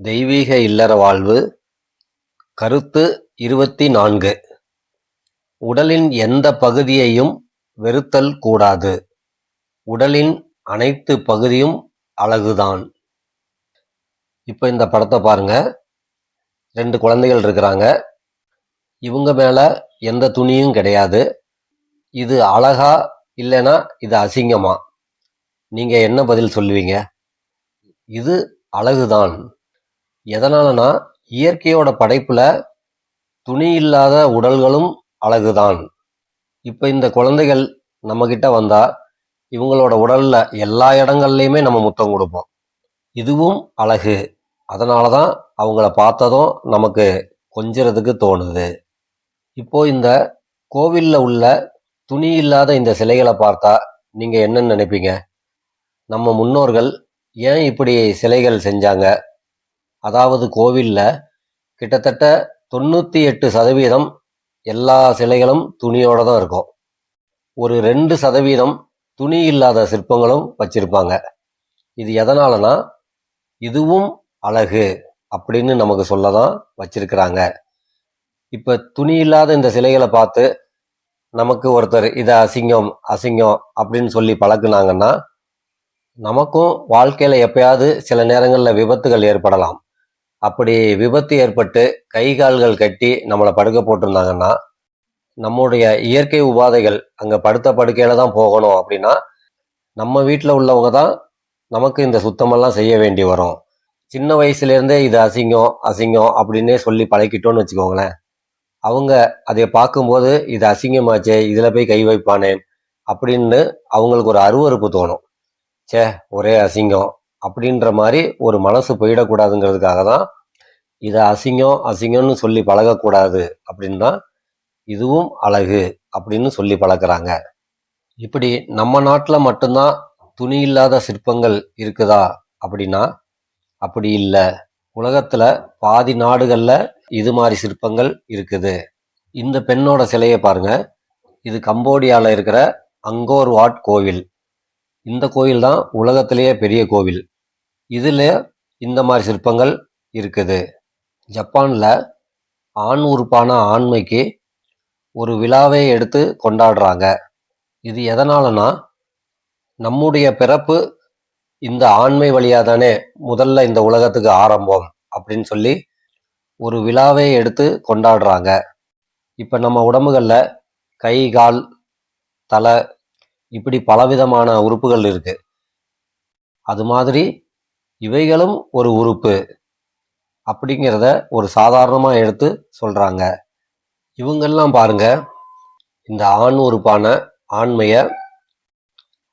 தெய்வீக இல்லற வாழ்வு. கருத்து இருபத்தி நான்கு. உடலின் எந்த பகுதியையும் வெறுத்தல் கூடாது. உடலின் அனைத்து பகுதியும் அழகுதான். இப்போ இந்த படத்தை பாருங்க. ரெண்டு குழந்தைகள் இருக்கிறாங்க. இவங்க மேலே எந்த துணியும் கிடையாது. இது அழகா இல்லைன்னா இது அசிங்கமா? நீங்கள் என்ன பதில் சொல்லுவீங்க? இது அழகுதான். எதனாலனா இயற்கையோட படைப்புல துணி இல்லாத உடல்களும் அழகுதான். இப்போ இந்த குழந்தைகள் நம்மக்கிட்ட வந்தால் வந்தா இவங்களோட உடல்ல எல்லா இடங்கள்லையுமே நம்ம முத்தம் கொடுப்போம். இதுவும் அழகு. அதனாலதான் அவங்கள பார்த்ததும் நமக்கு கொஞ்சிறதுக்கு தோணுது. இப்போ இந்த கோவிலில் உள்ள துணி இல்லாத இந்த சிலைகளை பார்த்தா நீங்கள் என்னன்னு நினைப்பீங்க? நம்ம முன்னோர்கள் ஏன் இப்படி சிலைகள் செஞ்சாங்க? அதாவது கோவில்ல கிட்டத்தட்ட தொண்ணூற்றி எட்டு சதவீதம் எல்லா சிலைகளும் துணியோட தான் இருக்கும். ஒரு ரெண்டு சதவீதம் துணி இல்லாத சிற்பங்களும் வச்சிருப்பாங்க. இது எதனாலனா இதுவும் அழகு அப்படின்னு நமக்கு சொல்ல தான் வச்சிருக்கிறாங்க. இப்போ துணி இல்லாத இந்த சிலைகளை பார்த்து நமக்கு ஒருத்தர் இதை அசிங்கம் அசிங்கம் அப்படின்னு சொல்லி பழக்குனாங்கன்னா நமக்கும் வாழ்க்கையில் எப்பயாவது சில நேரங்களில் விபத்துகள் ஏற்படலாம். அப்படி விபத்து ஏற்பட்டு கை கால்கள் கட்டி நம்மளை படுக்க போட்டிருந்தாங்கன்னா நம்முடைய இயற்கை உபாதைகள் அங்கே படுத்த படுக்கையில தான் போகணும் அப்படின்னா நம்ம வீட்டில் உள்ளவங்க தான் நமக்கு இந்த சுத்தமெல்லாம் செய்ய வேண்டி வரும். சின்ன வயசுலேருந்தே இது அசிங்கம் அசிங்கம் அப்படின்னே சொல்லி பழக்கிட்டோம்னு வச்சுக்கோங்களேன். அவங்க அதை பார்க்கும்போது இது அசிங்கமாச்சே இதில் போய் கை வைப்பானே அப்படின்னு அவங்களுக்கு ஒரு அருவருப்பு தோணும். ச்சே ஒரே அசிங்கம். அப்படின்ற மாதிரி ஒரு மனசு போயிடக்கூடாதுங்கிறதுக்காக தான் இதை அசிங்கம் அசிங்கம்னு சொல்லி பழகக்கூடாது அப்படின்னு தான் இதுவும் அழகு அப்படின்னு சொல்லி பழக்கறாங்க இப்படி நம்ம நாட்டில் மட்டும்தான் துணி இல்லாத சிற்பங்கள் இருக்குதா அப்படின்னா அப்படி இல்லை. உலகத்தில் பாதி நாடுகளில் இது மாதிரி சிற்பங்கள் இருக்குது. இந்த பெண்ணோட சிலையை பாருங்க. இது கம்போடியாவில் இருக்கிற அங்கோர் வாட் கோவில். இந்த கோயில் தான் உலகத்திலேயே பெரிய கோவில். இதில் இந்த மாதிரி சிற்பங்கள் இருக்குது. ஜப்பானில் ஆண் உறுப்பான ஆண்மைக்கு ஒரு விழாவை எடுத்து கொண்டாடுறாங்க. இது எதனாலனா நம்முடைய பிறப்பு இந்த ஆண்மை வழியாக தானே முதல்ல இந்த உலகத்துக்கு ஆரம்பம் அப்படின்னு சொல்லி ஒரு விழாவை எடுத்து கொண்டாடுறாங்க. இப்போ நம்ம உடம்புகளில் கை கால் தலை இப்படி பலவிதமான உறுப்புகள் இருக்கு. அது மாதிரி இவைகளும் ஒரு உறுப்பு அப்படிங்கிறத ஒரு சாதாரணமாக எடுத்து சொல்கிறாங்க இவங்கெல்லாம் பாருங்க இந்த ஆண் உறுப்பான ஆண்மைய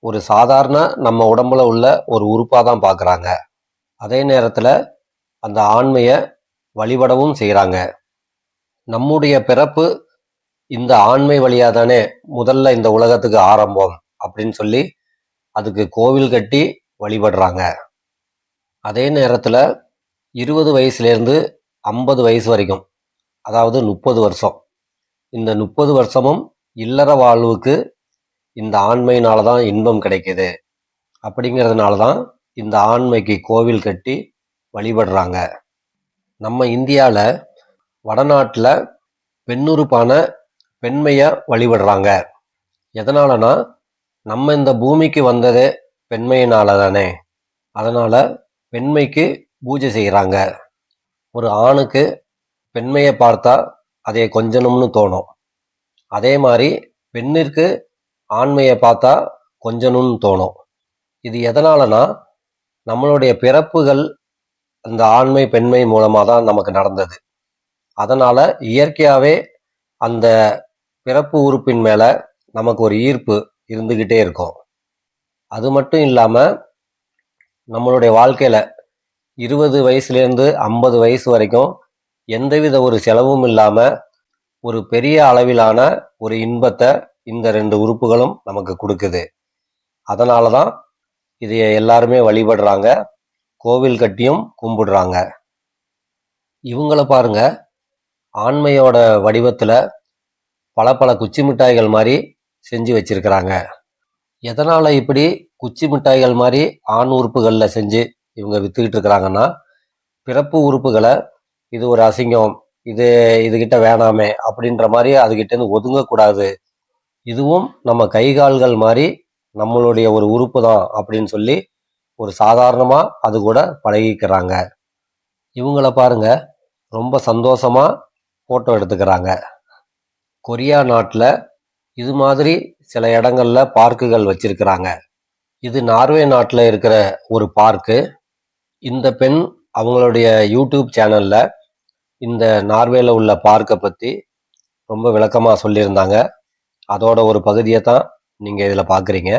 ஒரு சாதாரண நம்ம உடம்புல உள்ள ஒரு உறுப்பாக தான் பார்க்குறாங்க அதே நேரத்தில் அந்த ஆண்மைய வழிபடவும் செய்கிறாங்க நம்முடைய பிறப்பு இந்த ஆண்மை வழியாக தானே முதல்ல இந்த உலகத்துக்கு ஆரம்பம். அப்படின்னு சொல்லி அதுக்கு கோவில் கட்டி வழிபடுறாங்க. அதே நேரத்தில் இருபது வயசுலேருந்து ஐம்பது வயசு வரைக்கும் அதாவது முப்பது வருஷம். இந்த முப்பது வருஷமும் இல்லற வாழ்வுக்கு இந்த ஆண்மையினால தான் இன்பம் கிடைக்கிது. அப்படிங்கிறதுனால தான் இந்த ஆண்மைக்கு கோவில் கட்டி வழிபடுறாங்க. நம்ம இந்தியாவில் வடநாட்டில் பெண்ணுறுப்பான பெண்மையை வழிபடுறாங்க. எதனாலனா நம்ம இந்த பூமிக்கு வந்ததே பெண்மையினால தானே அதனால் பெண்மைக்கு பூஜை செய்கிறாங்க ஒரு ஆணுக்கு பெண்மையை பார்த்தா அதை கொஞ்சணும்னு தோணும். அதே மாதிரி பெண்ணிற்கு ஆண்மையை பார்த்தா கொஞ்சணும்னு தோணும். இது எதனாலனா நம்மளுடைய பிறப்புகள் அந்த ஆண்மை பெண்மை மூலமாக தான் நமக்கு நடந்தது. அதனால் இயற்கையாகவே அந்த பிறப்பு உறுப்பின் மேலே நமக்கு ஒரு ஈர்ப்பு இருந்துக்கிட்டே இருக்கும். அது மட்டும் இல்லாமல் நம்மளுடைய வாழ்க்கையில் இருபது வயசுலேருந்து ஐம்பது வயசு வரைக்கும் எந்தவித ஒரு செலவும் இல்லாமல் ஒரு பெரிய அளவிலான ஒரு இன்பத்தை இந்த ரெண்டு உறுப்புகளும் நமக்கு கொடுக்குது. அதனால தான் இதை எல்லாருமே வழிபடுறாங்க. கோவில் கட்டியும் கும்பிடுறாங்க. இவங்கள பாருங்க ஆண்மையோட வடிவத்தில் பல பல குச்சி மிட்டாய்கள் மாதிரி செஞ்சு வச்சிருக்கிறாங்க. எதனால் இப்படி குச்சி மிட்டாய்கள் மாதிரி ஆண் உறுப்புகளில் செஞ்சு இவங்க வித்துக்கிட்டு இருக்கிறாங்கன்னா பிறப்பு உறுப்புகளை இது ஒரு அசிங்கம் இது இதுகிட்ட வேணாமே அப்படின்ற மாதிரி அதுகிட்டேருந்து ஒதுங்கக்கூடாது. இதுவும் நம்ம கை கால்கள் மாதிரி நம்மளுடைய ஒரு உறுப்பு தான் அப்படின்னு சொல்லி ஒரு சாதாரணமாக அது கூட பழகிக்கிறாங்க. இவங்கள பாருங்க ரொம்ப சந்தோஷமாக ஃபோட்டோ எடுத்துக்கிறாங்க. கொரியா நாட்டில் இது மாதிரி சில இடங்கள்ல பார்க்குகள் வச்சிருக்கிறாங்க. இது நார்வே நாட்டில் இருக்கிற ஒரு பார்க்கு. இந்த பெண் அவங்களுடைய யூடியூப் சேனல்ல இந்த நார்வேல உள்ள பார்க்கை பத்தி ரொம்ப விளக்கமாக சொல்லியிருந்தாங்க. அதோட ஒரு பகுதியை தான் நீங்கள் இதில் பார்க்குறீங்க